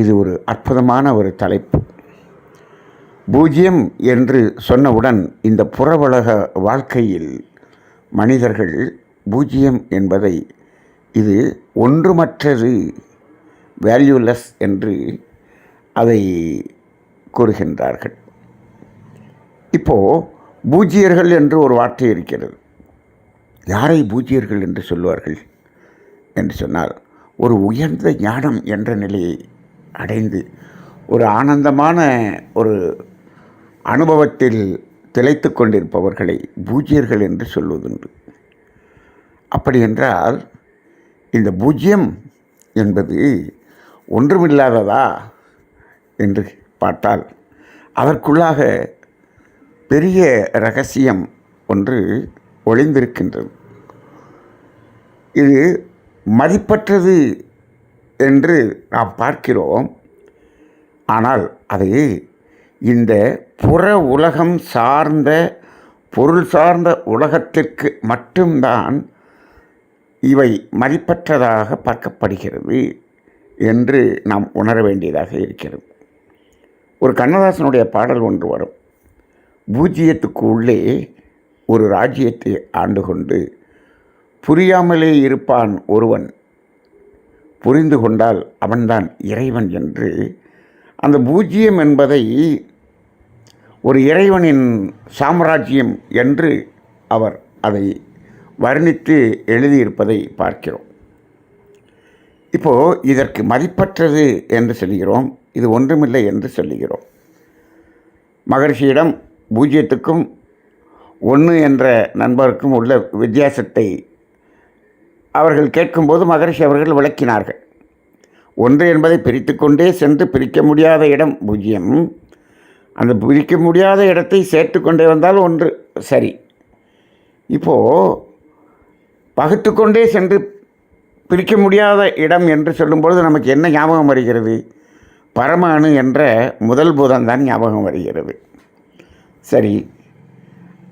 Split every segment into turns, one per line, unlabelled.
இது ஒரு அற்புதமான ஒரு தலைப்பு. பூஜ்ஜியம் என்று சொன்னவுடன் இந்த புறவலக வாழ்க்கையில் மனிதர்கள் பூஜ்ஜியம் என்பதை இது ஒன்றுமற்றது வேல்யூலெஸ் என்று அதை கூறுகின்றார்கள். இப்போது பூஜ்ஜியர்கள் என்று ஒரு வார்த்தை இருக்கிறது. யாரை பூஜ்ஜியர்கள் என்று சொல்வார்கள் என்று சொன்னால் ஒரு உயர்ந்த ஞானம் என்ற நிலையை அடைந்து ஒரு ஆனந்தமான ஒரு அனுபவத்தில் திளைத்து கொண்டிருப்பவர்களை பூஜ்யர்கள் என்று சொல்வதுண்டு. அப்படி என்றால் இந்த பூஜ்யம் என்பது ஒன்றுமில்லாததா என்று பார்த்தால் அதற்குள்ளாக பெரிய ரகசியம் ஒன்று ஒளிந்திருக்கின்றது. இது மதிப்பற்றது என்று நாம் பார்க்கிறோம். ஆனால் அது இந்த புற உலகம் சார்ந்த பொருள் சார்ந்த உலகத்திற்கு மட்டும்தான் இவை மதிப்பற்றதாக பார்க்கப்படுகிறது என்று நாம் உணர வேண்டியதாக இருக்கிறது. ஒரு கண்ணதாசனுடைய பாடல் ஒன்று வரும். பூஜ்ஜியத்துக்கு உள்ளே ஒரு ராஜ்யத்தை ஆண்டு கொண்டு புரியாமலே இருப்பான் ஒருவன். புரிந்து கொண்டால் அவன்தான் இறைவன் என்று. அந்த பூஜ்ஜியம் என்பதை ஒரு இறைவனின் சாம்ராஜ்யம் என்று அவர் அதை வர்ணித்து எழுதியிருப்பதை பார்க்கிறோம். இப்போது இதற்கு மதிப்பற்றது என்று சொல்கிறோம். இது ஒன்றுமில்லை என்று சொல்லுகிறோம் மகர்ஷியிடம் பூஜ்ஜியத்துக்கும் ஒன்று என்ற நண்பருக்கும் உள்ள வித்தியாசத்தை அவர்கள் கேட்கும்போது மகரிஷி அவர்கள் விளக்கினார்கள். ஒன்று என்பதை பிரித்து கொண்டே சென்று பிரிக்க முடியாத இடம் பூஜ்ஜியம் அந்த பிரிக்க முடியாத இடத்தை சேர்த்து கொண்டே வந்தால் ஒன்று சரி. இப்போது பகுத்து கொண்டே சென்று பிரிக்க முடியாத இடம் என்று சொல்லும்பொழுது நமக்கு என்ன ஞாபகம் வருகிறது? பரமானு என்ற முதல் பூதம் தான் ஞாபகம் வருகிறது. சரி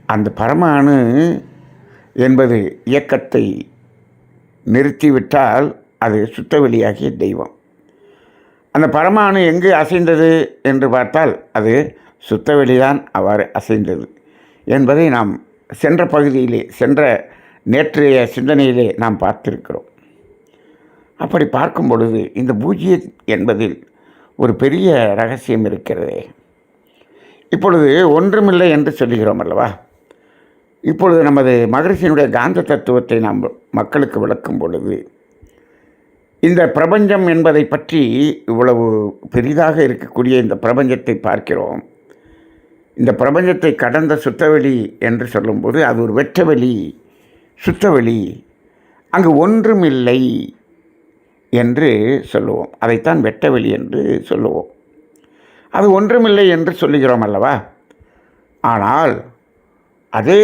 அந்த பரமானு என்பது இயக்கத்தை நிறுத்திவிட்டால் அது சுத்தவெளியாகிய தெய்வம். அந்த பரமானு எங்கு அசைந்தது என்று பார்த்தால் அது சுத்தவெளிதான் அவ்வாறு அசைந்தது என்பதை நாம் சென்ற பகுதியிலே சென்ற நேற்றைய சிந்தனையிலே நாம் பார்த்திருக்கிறோம். அப்படி பார்க்கும் பொழுது இந்த பூஜ்ய என்பதில் ஒரு பெரிய ரகசியம் இருக்கிறதே. இப்பொழுது ஒன்றுமில்லை என்று சொல்லுகிறோம் அல்லவா? இப்பொழுது நமது மகரிஷியினுடைய காந்த தத்துவத்தை நாம் மக்களுக்கு விளக்கும் பொழுது இந்த பிரபஞ்சம் என்பதை பற்றி இவ்வளவு பெரிதாக இருக்கக்கூடிய இந்த பிரபஞ்சத்தை பார்க்கிறோம். இந்த பிரபஞ்சத்தை கடந்த சுத்தவெளி என்று சொல்லும்போது அது ஒரு வெற்றவெளி சுத்தவெளி. அங்கு ஒன்றுமில்லை என்று சொல்லுவோம். அதைத்தான் வெட்டவெளி என்று சொல்லுவோம். அது ஒன்றுமில்லை என்று சொல்லுகிறோம் அல்லவா? ஆனால் அதே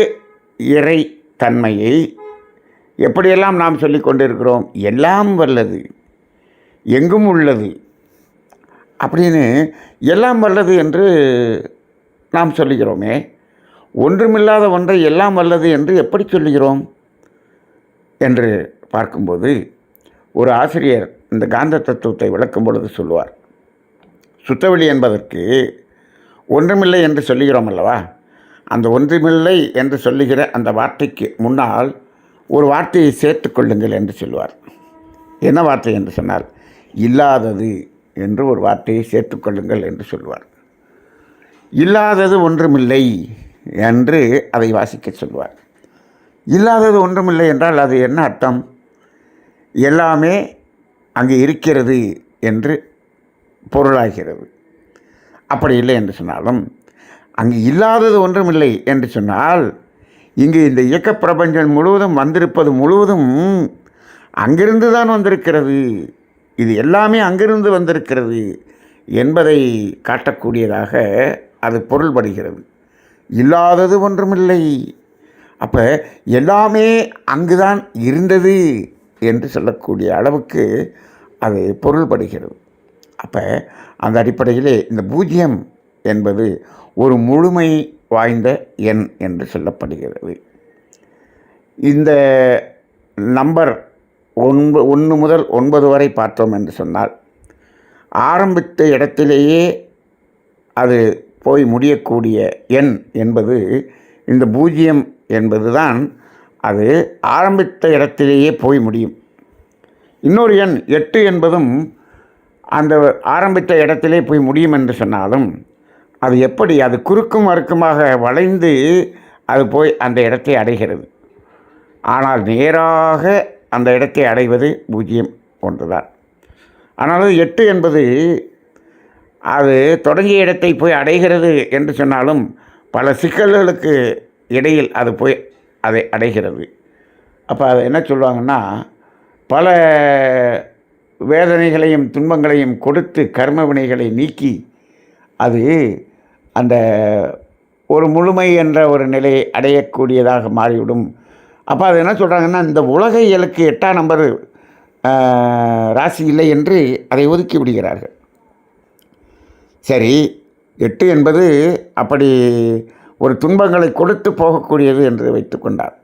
இறை தன்மையை எப்படியெல்லாம் நாம் சொல்லி கொண்டிருக்கிறோம் எல்லாம் வல்லது எங்கும் உள்ளது அப்படின்னு எல்லாம் வல்லது என்று நாம் சொல்லுகிறோமே ஒன்றுமில்லாத ஒன்றை எல்லாம் வல்லது என்று எப்படி சொல்லுகிறோம் என்று பார்க்கும்போது ஒரு ஆசிரியர் இந்த காந்த தத்துவத்தை விளக்கும் பொழுது சொல்லுவார் சுத்தவெளி என்பதற்கு ஒன்றுமில்லை என்று சொல்லுகிறோம் அல்லவா? அந்த ஒன்றுமில்லை என்று சொல்லுகிற அந்த வார்த்தைக்கு முன்னால் ஒரு வார்த்தையை சேர்த்து கொள்ளுங்கள் என்று சொல்லுவார். என்ன வார்த்தை என்று சொன்னால் இல்லாதது என்று ஒரு வார்த்தையை சேர்த்துக்கொள்ளுங்கள் என்று சொல்லுவார். இல்லாதது ஒன்றுமில்லை என்று அதை வாசிக்க சொல்வார் இல்லாதது ஒன்றுமில்லை என்றால் அது என்ன அர்த்தம்? எல்லாமே அங்கே இருக்கிறது என்று பொருளாகிறது. அப்படி இல்லை என்று சொன்னாலும் அங்கு இல்லாதது ஒன்றுமில்லை என்று சொன்னால் இங்கு இந்த இயக்க பிரபஞ்சம் முழுவதும் வந்திருப்பது முழுவதும் அங்கிருந்து தான் வந்திருக்கிறது. இது எல்லாமே அங்கிருந்து வந்திருக்கிறது என்பதை காட்டக்கூடியதாக அது பொருள்படுகிறது. இல்லாதது ஒன்றுமில்லை. அப்போ எல்லாமே அங்குதான் இருந்தது என்று சொல்லக்கூடிய அளவுக்கு அது பொருள்படுகிறது. அப்போ அந்த அடிப்படையிலே இந்த பூஜ்ஜியம் என்பது ஒரு முழுமை வாய்ந்த எண் என்று சொல்லப்படுகிறது. இந்த நம்பர் ஒன்பது ஒன்று முதல் ஒன்பது வரை பார்த்தோம் என்று சொன்னால் ஆரம்பித்த இடத்திலேயே அது போய் முடியக்கூடிய எண் என்பது இந்த பூஜ்ஜியம் என்பது தான் அது ஆரம்பித்த இடத்திலேயே போய் முடியும். இன்னொரு எண் எட்டு என்பதும் அந்த ஆரம்பித்த இடத்திலே போய் முடியும் என்று சொன்னாலும் அது எப்படி? அது குறுக்கும் மறுக்குமாக வளைந்து அது போய் அந்த இடத்தை அடைகிறது. ஆனால் நேராக அந்த இடத்தை அடைவது பூஜ்ஜியம் ஒன்றுதான். ஆனாலும் எட்டு என்பது அது தொடங்கிய இடத்தை போய் அடைகிறது என்று சொன்னாலும் பல சிக்கல்களுக்கு இடையில் அது போய் அதை அடைகிறது. அப்போ அது என்ன சொல்லுவாங்கன்னா பல வேதனைகளையும் துன்பங்களையும் கொடுத்து கர்ம வினைகளை நீக்கி அது அந்த ஒரு முழுமை என்ற ஒரு நிலையை அடையக்கூடியதாக மாறிவிடும். அப்போ அது என்ன சொல்கிறாங்கன்னா இந்த உலக இயலுக்கு எட்டாம் நம்பர் ராசி இல்லை என்று அதை ஒதுக்கி விடுகிறார்கள். சரி எட்டு என்பது அப்படி ஒரு துன்பங்களை கொடுத்து போகக்கூடியது என்று வைத்துக்கொண்டார்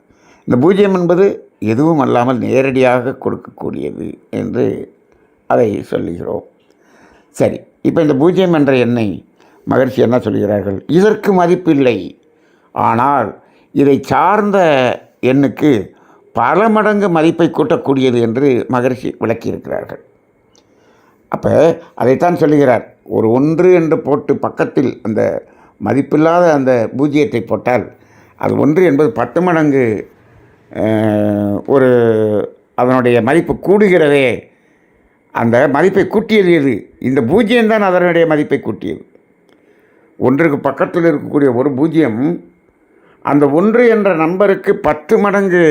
இந்த பூஜ்ஜியம் என்பது எதுவும் அல்லாமல் நேரடியாக கொடுக்கக்கூடியது என்று அதை சொல்லுகிறோம். சரி இப்போ இந்த பூஜ்ஜியம் என்ற எண்ணை மகிழ்ச்சி என்ன சொல்கிறார்கள்? இதற்கு மதிப்பில்லை. ஆனால் இதை சார்ந்த எண்ணுக்கு பல மடங்கு மதிப்பை கூட்டக்கூடியது என்று மகரிஷி விளக்கியிருக்கிறார்கள். அப்போ அதைத்தான் சொல்லுகிறார். ஒரு ஒன்று என்று போட்டு பக்கத்தில் அந்த மதிப்பில்லாத அந்த பூஜ்ஜியத்தை போட்டால் அது ஒன்று என்பது பத்து மடங்கு ஒரு அதனுடைய மதிப்பு கூடுகிறதே. அந்த மதிப்பை கூட்டியது எது? இந்த பூஜ்ஜியம்தான் அதனுடைய மதிப்பை கூட்டியது. ஒன்றுக்கு பக்கத்தில் இருக்கக்கூடிய ஒரு பூஜ்ஜியம் அந்த ஒன்று என்ற நம்பருக்கு பத்து மடங்கு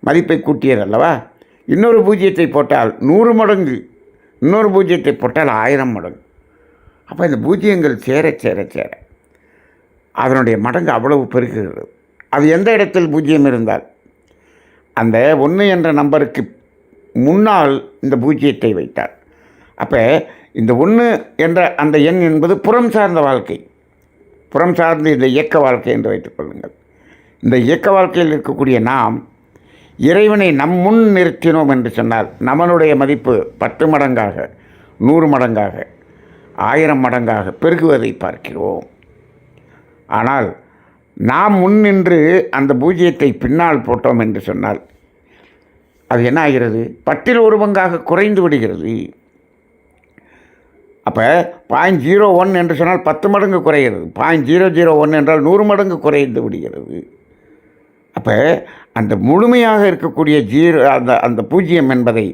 மதிப்பை கூட்டியது அல்லவா? இன்னொரு பூஜ்ஜியத்தை போட்டால் நூறு மடங்கு இன்னொரு பூஜ்ஜியத்தை போட்டால் ஆயிரம் மடங்கு. அப்போ இந்த பூஜ்ஜியங்கள் சேர சேர சேர. அதனுடைய மடங்கு அவ்வளவு பெருகுகிறது. அது எந்த இடத்தில் பூஜ்ஜியம் இருந்தால்? அந்த ஒன்று என்ற நம்பருக்கு முன்னால் இந்த பூஜ்ஜியத்தை வைத்தார். அப்போ இந்த ஒன்று என்ற அந்த எண் என்பது புறம் சார்ந்த வாழ்க்கை. புறம் சார்ந்த இந்த இயக்க வாழ்க்கை என்று வைத்துக்கொள்ளுங்கள் இந்த இயக்க வாழ்க்கையில் இருக்கக்கூடிய நாம் இறைவனை நம் முன் நிறுத்தினோம் என்று சொன்னால் நம்மளுடைய மதிப்பு பத்து மடங்காக நூறு மடங்காக ஆயிரம் மடங்காக பெருகுவதை பார்க்கிறோம். ஆனால் நாம் முன் நின்று அந்த பூஜ்ஜியத்தை பின்னால் போட்டோம் என்று சொன்னால் அது என்ன ஆகிறது? பத்தில் ஒரு பங்காக குறைந்து விடுகிறது. அப்போ பாயிண்ட் ஜீரோ ஒன் என்று சொன்னால் பத்து மடங்கு குறைகிறது. பாயிண்ட் ஜீரோ ஜீரோ ஒன் என்றால் நூறு மடங்கு குறைந்து விடுகிறது. அப்போ அந்த முழுமையாக இருக்கக்கூடிய ஜீரோ அந்த அந்த பூஜ்ஜியம் என்பதை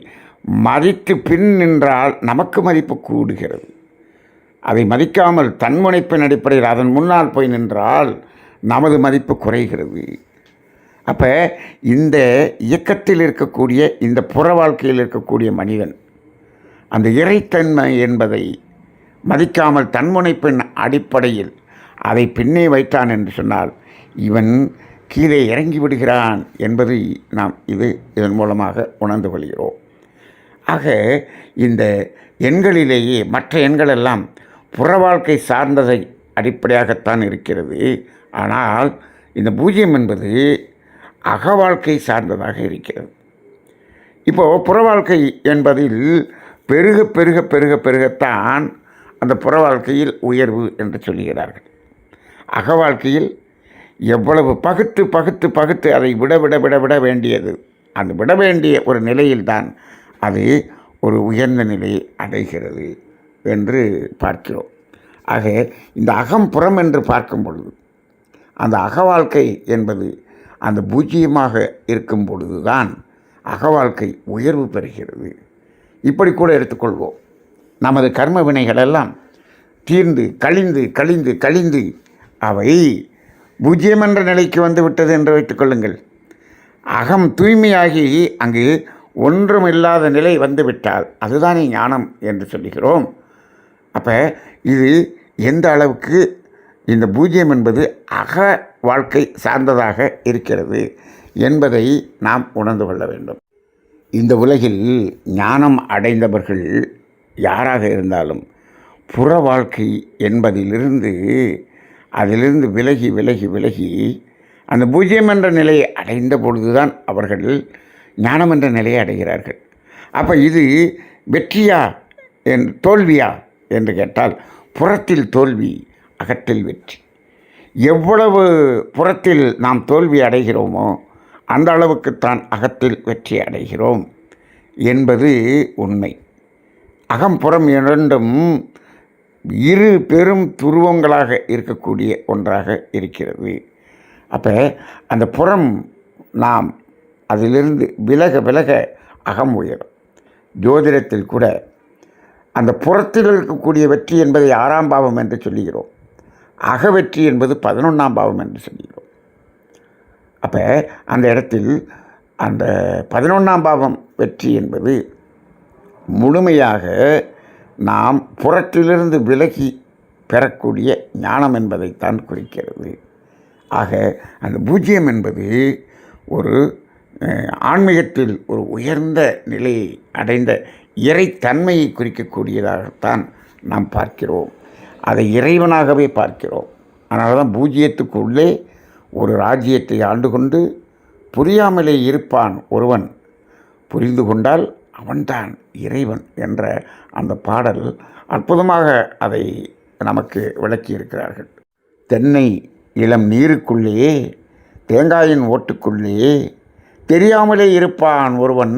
மதித்து பின் நின்றால் நமக்கு மதிப்பு கூடுகிறது. அதை மதிக்காமல் தன்முனைப்பின் அடிப்படையில் அதன் முன்னால் போய் நின்றால் நமது மதிப்பு குறைகிறது. அப்போ இந்த இயக்கத்தில் இருக்கக்கூடிய இந்த புற வாழ்க்கையில் இருக்கக்கூடிய மனிதன் அந்த இறைத்தன்மை என்பதை மதிக்காமல் தன்முனைப்பின் அடிப்படையில் அதை பின்னே வைத்தான் என்று சொன்னால் இவன் கீழே இறங்கி விடுகிறான் என்பதை நாம் இது இதன் மூலமாக உணர்ந்து கொள்கிறோம். ஆக இந்த எண்களிலேயே மற்ற எண்களெல்லாம் புற வாழ்க்கை சார்ந்ததை அடிப்படையாகத்தான் இருக்கிறது. ஆனால் இந்த பூஜ்ஜியம் என்பது அக வாழ்க்கை சார்ந்ததாக இருக்கிறது. இப்போது புற வாழ்க்கை என்பதில் பெருக பெருக பெருக பெருகத்தான் அந்த புற வாழ்க்கையில் உயர்வு என்று சொல்லுகிறார்கள். அக வாழ்க்கையில் எவ்வளவு பகுத்து பகுத்து பகுத்து அதை விட விட விட விட வேண்டியது. அந்த விட வேண்டிய ஒரு நிலையில்தான் அது ஒரு உயர்ந்த நிலையை அடைகிறது என்று பார்க்கிறோம். ஆக இந்த அகம் புறம் என்று பார்க்கும் பொழுது அந்த அக வாழ்க்கை என்பது அந்த பூஜ்ஜியமாக இருக்கும் பொழுதுதான் அக வாழ்க்கை உயர்வு பெறுகிறது. இப்படி கூட எடுத்துக்கொள்வோம். நமது கர்ம வினைகளெல்லாம் தீர்ந்து கழிந்து கழிந்து கழிந்து அவை பூஜ்ஜியம் என்ற நிலைக்கு வந்து விட்டது என்று வைத்துக்கொள்ளுங்கள் அகம் தூய்மையாகி அங்கு ஒன்றும் இல்லாத நிலை வந்துவிட்டால் அதுதானே ஞானம் என்று சொல்லுகிறோம். அப்போ இது எந்த அளவுக்கு இந்த பூஜ்ஜியம் என்பது அக வாழ்க்கை சார்ந்ததாக இருக்கிறது என்பதை நாம் உணர்ந்து கொள்ள வேண்டும். இந்த உலகில் ஞானம் அடைந்தவர்கள் யாராக இருந்தாலும் புற வாழ்க்கை என்பதிலிருந்து அதிலிருந்து விலகி விலகி விலகி அந்த பூஜ்ஜியம் என்ற நிலையை அடைந்த பொழுதுதான் அவர்கள் ஞானம் என்ற நிலையை அடைகிறார்கள். அப்போ இது வெற்றியா என் தோல்வியா என்று கேட்டால் புறத்தில் தோல்வி அகத்தில் வெற்றி. எவ்வளவு புறத்தில் நாம் தோல்வி அடைகிறோமோ அந்த அளவுக்குத்தான் அகத்தில் வெற்றி அடைகிறோம் என்பது உண்மை. அகம்புறம் இரண்டும் இரு பெரும் துருவங்களாக இருக்கக்கூடிய ஒன்றாக இருக்கிறது. அப்போ அந்த புறம் நாம் அதிலிருந்து விலக விலக அகம் உயரும். ஜோதிடத்தில் கூட அந்த புறத்தில் இருக்கக்கூடிய வெற்றி என்பதை ஆறாம் பாவம் என்று சொல்லுகிறோம். அக வெற்றி என்பது பதினொன்றாம் பாவம் என்று சொல்லுகிறோம். அப்போ அந்த இடத்தில் அந்த பதினொன்றாம் பாவம் வெற்றி என்பது முழுமையாக நாம் புறத்திலிருந்து விலகி பெறக்கூடிய ஞானம் என்பதைத்தான் குறிக்கிறது. ஆக அந்த பூஜ்ஜியம் என்பது ஒரு ஆன்மீகத்தில் ஒரு உயர்ந்த நிலையை அடைந்த இறைத்தன்மையை குறிக்கக்கூடியதாகத்தான் நாம் பார்க்கிறோம். அதை இறைவனாகவே பார்க்கிறோம். அதனால தான் பூஜ்ஜியத்துக்குள்ளே ஒரு ராஜ்யத்தை ஆண்டு கொண்டு புரியாமலே இருப்பான் ஒருவன். புரிந்து கொண்டால் அவன்தான் இறைவன் என்ற அந்த பாடல் அற்புதமாக அதை நமக்கு விளக்கியிருக்கிறார்கள். தென்னை இளம் நீருக்குள்ளேயே தேங்காயின் ஓட்டுக்குள்ளேயே தெரியாமலே இருப்பான் ஒருவன்.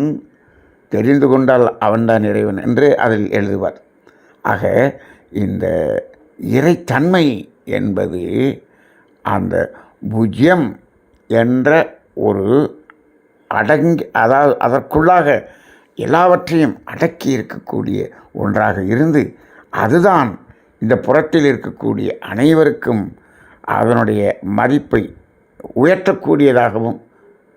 தெரிந்து கொண்டால் அவன்தான் இறைவன் என்று அதில் எழுதுவார். ஆக இந்த இறைத்தன்மை என்பது அந்த பூஜ்யம் என்ற ஒரு அடங்கி அதாவது அதற்குள்ளாக எல்லாவற்றையும் அடக்கி இருக்கக்கூடிய ஒன்றாக இருந்து அதுதான் இந்த புறத்தில் இருக்கக்கூடிய அனைவருக்கும் அதனுடைய மதிப்பை உயர்த்தக்கூடியதாகவும்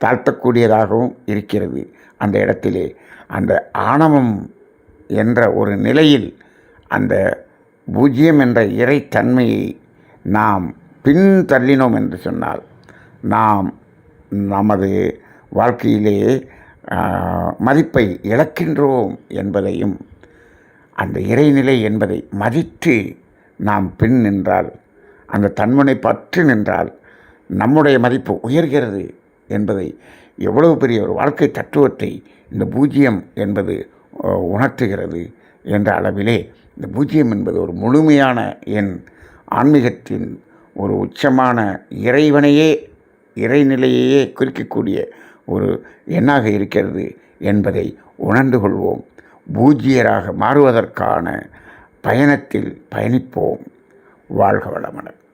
தாழ்த்தக்கூடியதாகவும் இருக்கிறது. அந்த இடத்திலே அந்த ஆணவம் என்ற ஒரு நிலையில் அந்த பூஜ்ஜியம் என்ற இறைத்தன்மையை நாம் பின் தள்ளினோம் என்று சொன்னால் நாம் நமது வாழ்க்கையிலேயே மதிப்பை இழக்கின்றோம் என்பதையும் அந்த இறைநிலை என்பதை மதித்து நாம் பின் நின்றால் அந்த தன்மனை பற்று நின்றால் நம்முடைய மதிப்பு உயர்கிறது என்பதை எவ்வளவு பெரிய ஒரு வாழ்க்கை தத்துவத்தை இந்த பூஜ்ஜியம் என்பது உணர்த்துகிறது என்ற அளவிலே இந்த பூஜ்ஜியம் என்பது ஒரு முழுமையான என் ஆன்மீகத்தின் ஒரு உச்சமான இறைவனையே இறைநிலையையே குறிக்கக்கூடிய ஒரு எண்ணாக இருக்கிறது என்பதை உணர்ந்து கொள்வோம். பூஜ்யராக மாறுவதற்கான பயணத்தில் பயணிப்போம். வாழ்க வளமுடன்.